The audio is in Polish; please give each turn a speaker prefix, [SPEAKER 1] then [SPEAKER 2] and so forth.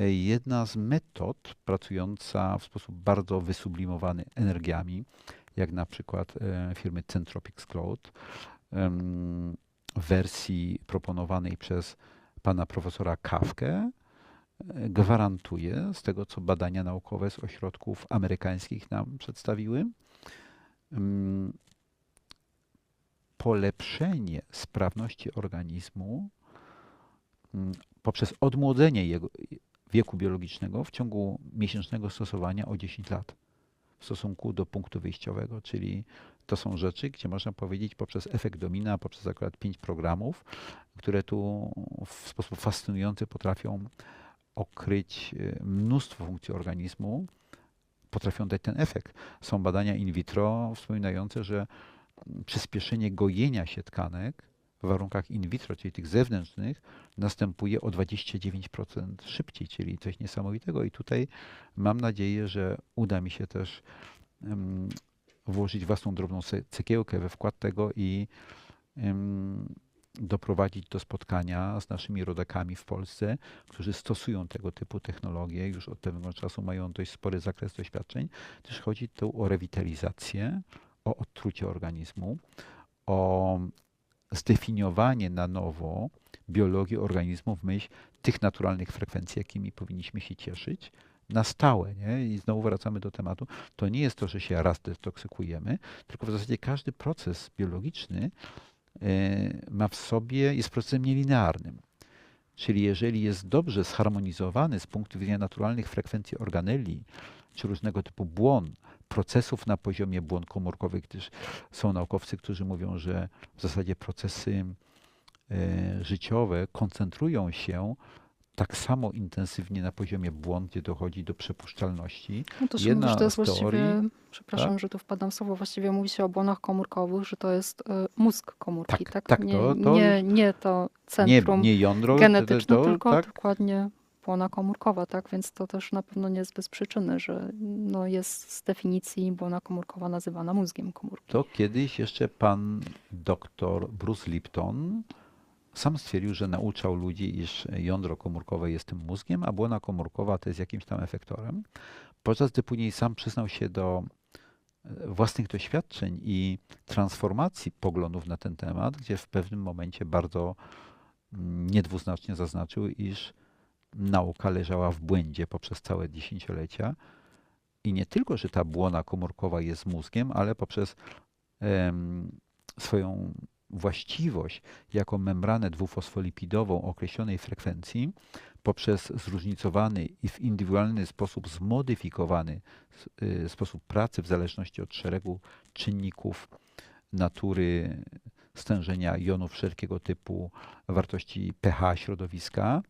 [SPEAKER 1] jedna z metod pracująca w sposób bardzo wysublimowany energiami, jak na przykład e, firmy Centropics Cloud, w wersji proponowanej przez pana profesora Kawkę, e, gwarantuje, z tego co badania naukowe z ośrodków amerykańskich nam przedstawiły, polepszenie sprawności organizmu poprzez odmłodzenie jego wieku biologicznego w ciągu miesięcznego stosowania o 10 lat w stosunku do punktu wyjściowego, czyli to są rzeczy, gdzie można powiedzieć poprzez efekt domina, poprzez akurat pięć programów, które tu w sposób fascynujący potrafią okryć e, mnóstwo funkcji organizmu, potrafią dać ten efekt. Są badania in vitro wspominające, że przyspieszenie gojenia się tkanek w warunkach in vitro, czyli tych zewnętrznych, następuje o 29% szybciej, czyli coś niesamowitego. I tutaj mam nadzieję, że uda mi się też um, włożyć własną drobną cegiełkę we wkład tego i um, doprowadzić do spotkania z naszymi rodakami w Polsce, którzy stosują tego typu technologie, już od pewnego czasu mają dość spory zakres doświadczeń. Też chodzi tu o rewitalizację, o odtrucie organizmu, o zdefiniowanie na nowo biologii organizmu w myśl tych naturalnych frekwencji, jakimi powinniśmy się cieszyć na stałe. Nie? I znowu wracamy do tematu. To nie jest to, że się raz detoksykujemy, tylko w zasadzie każdy proces biologiczny e, ma w sobie, jest procesem nielinearnym. Czyli jeżeli jest dobrze zharmonizowany z punktu widzenia naturalnych frekwencji organeli, czy różnego typu błon, procesów na poziomie błon komórkowych, gdyż są naukowcy, którzy mówią, że w zasadzie procesy e, życiowe koncentrują się tak samo intensywnie na poziomie błąd, gdzie dochodzi do przepuszczalności.
[SPEAKER 2] No to
[SPEAKER 1] Jedna
[SPEAKER 2] mówi, że to jest
[SPEAKER 1] teorii-
[SPEAKER 2] właściwie, przepraszam,
[SPEAKER 1] tak?
[SPEAKER 2] że tu wpadam w słowo, właściwie mówi się o błonach komórkowych, że to jest y, mózg komórki,
[SPEAKER 1] Tak,
[SPEAKER 2] tak?
[SPEAKER 1] tak,
[SPEAKER 2] nie,
[SPEAKER 1] to- to
[SPEAKER 2] nie, nie to
[SPEAKER 1] Nie,
[SPEAKER 2] centrum
[SPEAKER 1] nie jądro,
[SPEAKER 2] genetyczne,
[SPEAKER 1] to,
[SPEAKER 2] tylko
[SPEAKER 1] tak,
[SPEAKER 2] dokładnie błona komórkowa, tak? Więc to też na pewno nie jest bez przyczyny, że no, jest z definicji błona komórkowa nazywana mózgiem komórki.
[SPEAKER 1] to kiedyś jeszcze pan doktor Bruce Lipton sam stwierdził, że nauczał ludzi, iż jądro komórkowe jest tym mózgiem, a błona komórkowa to jest jakimś tam efektorem. Podczas gdy później sam przyznał się do e, własnych doświadczeń i transformacji poglądów na ten temat, gdzie w pewnym momencie bardzo mm, niedwuznacznie zaznaczył, iż nauka leżała w błędzie poprzez całe dziesięciolecia. I nie tylko, że ta błona komórkowa jest mózgiem, ale poprzez em, swoją właściwość jako membranę dwufosfolipidową określonej frekwencji, poprzez zróżnicowany i w indywidualny sposób zmodyfikowany y, sposób pracy w zależności od szeregu czynników natury stężenia jonów wszelkiego typu, wartości pH środowiska,